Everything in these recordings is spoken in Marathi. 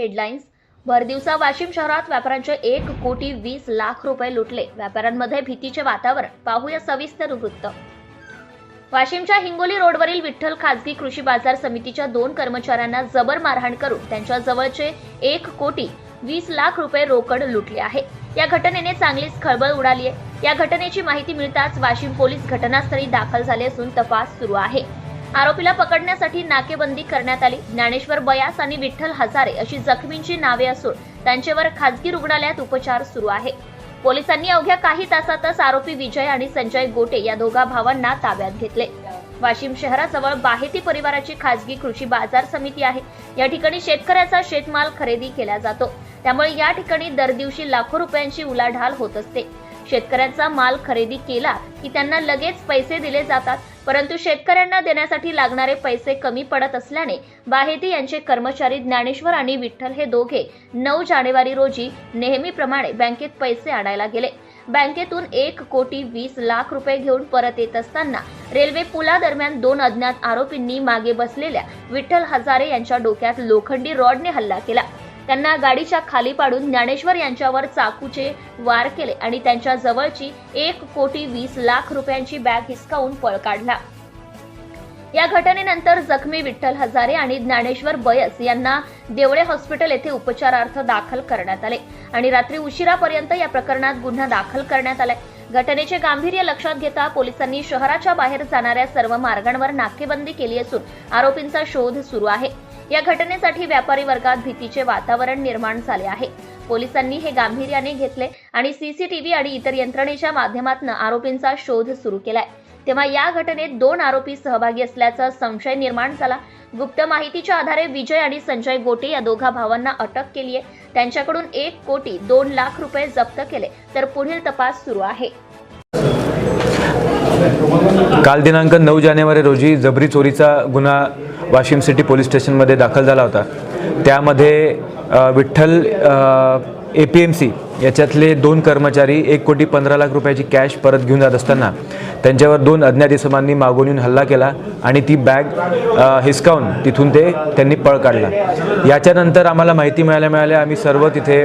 हेडलाईन्स भरदिवसा वाशिम शहरात व्यापाऱ्यांचे एक कोटी वीस लाख रुपये लुटले. व्यापाऱ्यांमध्ये भीतीचे वातावरण. पाहूया सविस्तर वृत्त. वाशिमच्या हिंगोली रोडवरील विठ्ठल खाजगी कृषी बाजार समितीच्या दोन कर्मचाऱ्यांना जबर मारहाण करून त्यांच्या जवळचे एक कोटी वीस लाख रुपये रोकड लुटले आहे. या घटनेने चांगलीच खळबळ उडाली आहे. या घटनेची माहिती मिळताच वाशिम पोलीस घटनास्थळी दाखल झाले असून तपास सुरू आहे. आरोपीला पकडण्यासाठी नाकेबंदी करण्यात आली. ज्ञानेश्वर बयास आणि विठ्ठल हजारे अशी जखमींची नावे असून त्यांच्यावर खासगी रुग्णालयात उपचार सुरू आहे. पोलिसांनी अवघ्या काही तासातच आरोपी विजय आणि संजय गोटे या दोघा भावांना ताब्यात घेतले. वाशिम शहराजवळ बाहेती परिवाराची खासगी कृषी बाजार समिती आहे. या ठिकाणी शेतकऱ्याचा शेतमाल खरेदी केला जातो. त्यामुळे या ठिकाणी दर दिवशी लाखो रुपयांची उलाढाल होत असते. शेतकऱ्यांचा माल खरेदी केला की त्यांना लगेच पैसे दिले जातात. परंतु शेतकऱ्यांना देण्यासाठी लागणारे पैसे कमी पडत असल्याने बाहेती यांचे कर्मचारी ज्ञानेश्वर आणि विठ्ठल हे दोघे नऊ जानेवारी रोजी नेहमीप्रमाणे बँकेत पैसे आणायला गेले. बँकेतून एक कोटी वीस लाख रुपये घेऊन परत येत असताना रेल्वे पुलादरम्यान दोन अज्ञात आरोपींनी मागे बसलेल्या विठ्ठल हजारे यांच्या डोक्यात लोखंडी रॉडने हल्ला केला. त्यांना गाडीच्या खाली पाडून ज्ञानेश्वर यांच्यावर चाकूचे वार केले आणि त्यांच्या जवळची एक कोटी वीस लाख रुपयांची बॅग हिसकावून पळ काढला. या घटनेनंतर जखमी विठ्ठल हजारे आणि ज्ञानेश्वर बयस यांना देवळे हॉस्पिटल येथे उपचारार्थ दाखल करण्यात आले आणि रात्री उशिरापर्यंत या प्रकरणात गुन्हा दाखल करण्यात आलाय. घटनेचे गांभीर्य लक्षात घेता पोलिसांनी शहराच्या बाहेर जाणाऱ्या सर्व मार्गांवर नाकेबंदी केली असून आरोपींचा शोध सुरू आहे. या घटनेसाठी व्यापारी वर्गात भीतीचे वातावरण निर्माण झाले आहे. पोलिसांनी हे गांभीर्याने घेतले आणि सीसीटीव्ही आणि इतर यंत्रणेच्या माध्यमातून आरोपींचा शोध सुरू केलाय. तेव्हा या घटनेत दोन आरोपी सहभागी असल्याचा संशय निर्माण झाला. गुप्त माहितीच्या आधारे विजय आणि संजय गोटे या दोघा भावांना अटक केली आहे. त्यांच्याकडून एक कोटी दोन लाख रुपये जप्त केले. तर पुढील तपास सुरू आहे. काल दिनांक नऊ जानेवारी रोजी जबरी चोरीचा गुन्हा वाशिम सिटी पोलीस स्टेशनमध्ये दाखल झाला होता. त्यामध्ये Vitthal A P M C याच्यातले दोन कर्मचारी एक कोटी पंधरा लाख रुपयाची कॅश परत घेऊन जात असताना त्यांच्यावर दोन अज्ञात इसमांनी मागून येऊन हल्ला केला आणि ती बॅग हिसकावून तिथून ते त्यांनी पळ काढला. याच्यानंतर आम्हाला माहिती मिळाल्या मिळाल्या आम्ही सर्व तिथे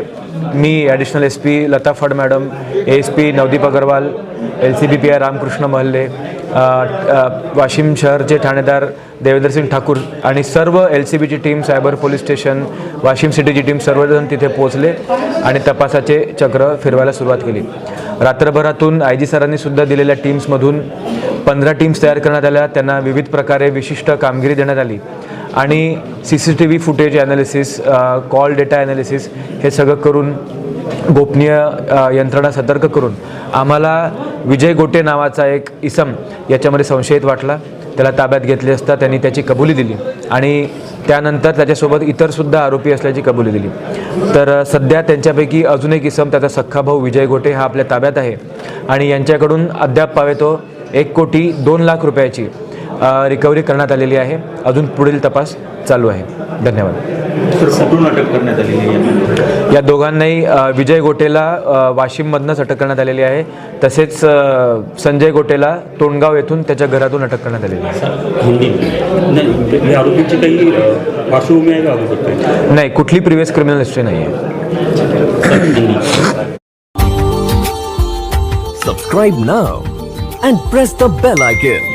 मी additional S P Lata Phad madam A S P Navdeep Agarwal L C B P I Ramkrishna Mahalle Washim शहरचे ठाणेदार देवेंद्र सिंग ठाकूर आणि सर्व एल सी बीची team cyber police station Washim सिटीची team सर्वजण तिथे पोहोचले. आणि तपासाचे चक्र फिरवायला सुरुवात केली. रात्रभरातून आय जी सरांनी सुद्धा दिलेल्या टीम्समधून पंधरा टीम्स तयार करण्यात आल्या. त्यांना विविध प्रकारे विशिष्ट कामगिरी देण्यात आली. आणि C C T V footage analysis call data analysis हे सगळं करून गोपनीय यंत्रणा सतर्क करून आम्हाला विजय गोटे नावाचा एक इसम याच्यामध्ये संशयित वाटला. त्याला ताब्यात घेतले असता त्यांनी त्याची कबुली दिली. आणि त्यानंतर त्याच्यासोबत इतरसुद्धा आरोपी असल्याची कबुली दिली. तर सध्या त्यांच्यापैकी अजून एक इसम त्याचा सख्खा भाऊ विजय गोटे हा आपल्या ताब्यात आहे. आणि यांच्याकडून अद्याप पावेतो एक कोटी दोन लाख रुपयाची रिकव्हरी करण्यात आलेली आहे. अजून पुढील तपास चालू आहे. धन्यवाद. सर कुठून अटक करण्यात आलेली आहे? या दोघांनाही विजय गोटेला वाशिममधनंच अटक करण्यात आलेली आहे. तसेच संजय गोटेला तोंडगाव येथून त्याच्या घरातून अटक करण्यात आलेली आहे. हिंदी. नाही कुठली प्रिव्हियस क्रिमिनल हिस्ट्री नाही आहे Subscribe now and press the bell icon.